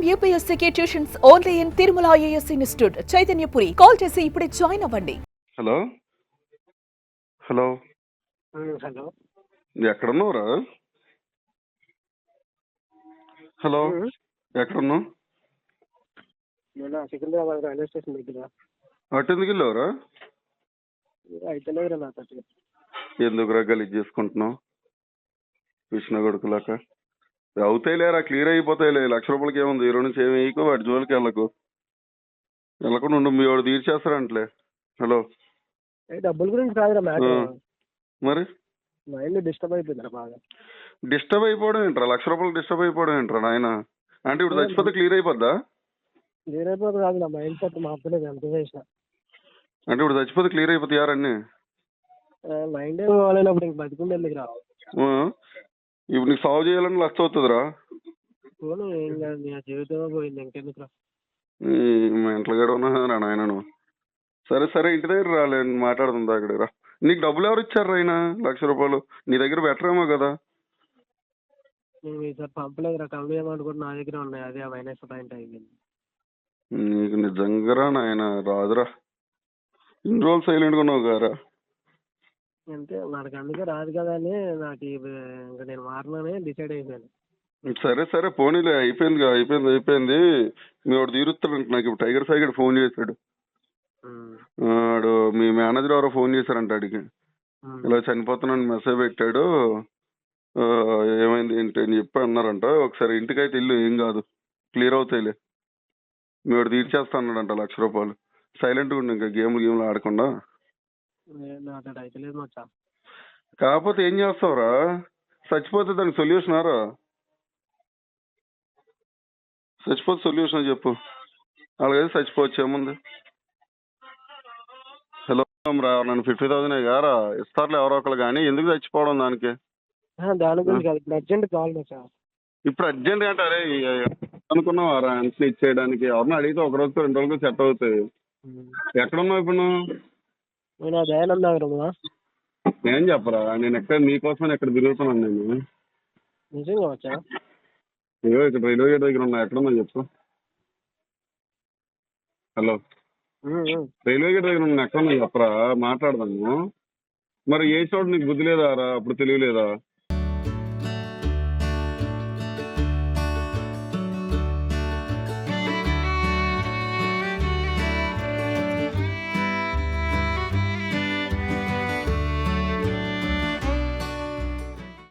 I'm యూపీఎస్సీకి tuitions only in Tirumala IAS institute. Chaitanyapuri. Call చేసి ఇప్పుడే join అవ్వండి. Hello? Hello? Hello? ఎక్కడున్నావురా? Hello? ఎక్కడున్నావు? నేను సికింద్రాబాద్ రైల్వే స్టేషన్ దగ్గర. అటు ఎందుకు వెళ్ళావురా? అయితేలేదురా ఎందుకురా గలీజ్ చేసుకుంటున్నావు? కృష్ణ కొడుకులాక అవుతాయిలేరా క్లియర్ అయిపోతాయిలే లక్ష రూపాయలకి ఏముంది? ఈ నుంచి ఏమి వేయకు? వాటి జోలికి వెళ్ళకు. వెళ్ళకుండా ఉండు. మీ వాడు తీర్చేస్తారంటలే హలో. డబ్బుల గురించి కాదురా మ్యాటర్. ఆ. మరి? మైండ్ డిస్టర్బ్ అయిపోయిందిరా బాగా. డిస్టర్బ్ అయిపోవడం ఏంట్రా? లక్ష రూపాయలు డిస్టర్బ్ అయిపోవడం ఏంట్రా నాయన? అంటే ఇప్పుడు చచ్చిపోతే క్లియర్ అయిపోద్దా? క్లియర్ అయిపోతుంది కాదు నా మైండ్ సెట్ మార్చలేదు ఎంత చేసిన. అంటే ఇప్పుడు చచ్చిపోతే క్లియర్ అయిపోతాయారన్నీ మైండ్ బాగాలేనప్పుడు ఇంక బతికుండేందుకు రా ఆ? ఇప్పుడు నీకు సాల్వ్ చేయాలని లక్ష అవుతుందిరా. పోను ఏం కాదు నీ జీవితమే పోయింది ఇంకెందుకు రా మెంటల్ గడ ఉన్నా నాయన నువ్వు సరే సరే ఇంటి దగ్గర రాలే మాట్లాడుతుందా అక్కడ రా. నీకు డబ్బులు ఎవరు ఇచ్చారు ఆయన లక్ష రూపాయలు. నీ దగ్గర బెటర్ ఏమో కదా. నేను ఈసారి పంపలేదురా నా దగ్గర ఉన్నాయి అదే ఆ మైనస్ పాయింట్ అయిపోయింది. నీకు నిజంగా నాయన రాదురా. ఇన్ని రోజులు సైలెంట్గా ఉన్నావు గారా అంతే మనకు అందుకే రాదు కదా అని నాకు ఇంకా నేను మారనని డిసైడ్ అయిపోయాను. సరే సరే పోనీలే అయిపోయింది అయిపోయింది అయిపోయింది. మీ వాడు తీరుస్తాడంట నాకు ఇప్పుడు టైగర్ సాయిగడ్ ఫోన్ చేశాడు. ఉమ్. వాడు మీ మేనేజర్ ఎవరో ఫోన్ చేశారంట అడిగి ఉమ్. ఇలా చనిపోతున్నాను మెసేజ్ పెట్టాడు. ఆ, ఏమైంది ఏంటి అని చెప్పి అన్నారంట. ఒకసారి ఇంటికైతే ఇల్లు ఏం కాదు క్లియర్ అవుతాయిలే. మీ వాడు తీర్చేస్తా అన్నాడంట లక్ష రూపాయలు. సైలెంట్గా ఉండు ఇంకా గేమ్లు గేమ్లు ఆడకుండా. నాతో మచ్చా. కాకపోతే ఏం చేస్తావురా? చచ్చిపోతే దానికి సొల్యూషన్ ఆరా? చచ్చిపోతే సొల్యూషన్ చెప్పు. అలాగైతే చచ్చిపోవచ్చు ఏముంది? హలో రా నన్ను ఫిఫ్టీ థౌసండ్ గారా ఇస్తారులే ఎవరో ఒకరు కానీ ఎందుకు చచ్చిపోవడం దానికి? ఆ, దాని గురించి కాదు. ఇప్పుడు అర్జెంట్ కావాలి మచ్చా. ఇప్పుడు అర్జెంట్ అంటే అరే అనుకున్నావా రా? ఇచ్చేయడానికి. ఎవరిని అడిగితే ఒక రోజు రెండు రోజులు సెట్ అవుతాయి. ఎక్కడున్నావు ఇప్పుడు నువ్వు? నేను దయానంద నగరమా నేను చెప్పరా నేను ఎక్కడ నీకోసమని ఎక్కడ తిరుగుతున్నాను నేను? నిజంగా వచ్చా? ఏదో ఇక్కడ రైల్వే గేట్ దగ్గర ఉన్నా ఎక్కడున్నా చెప్పు. హలో. రైల్వే గేట్ దగ్గర ఉన్నా ఎక్కడున్నా చెప్పరా మాట్లాడదాము. మరి ఏ చోటు నీకు బుద్ధి లేదా రా అప్పుడు తెలియలేదా?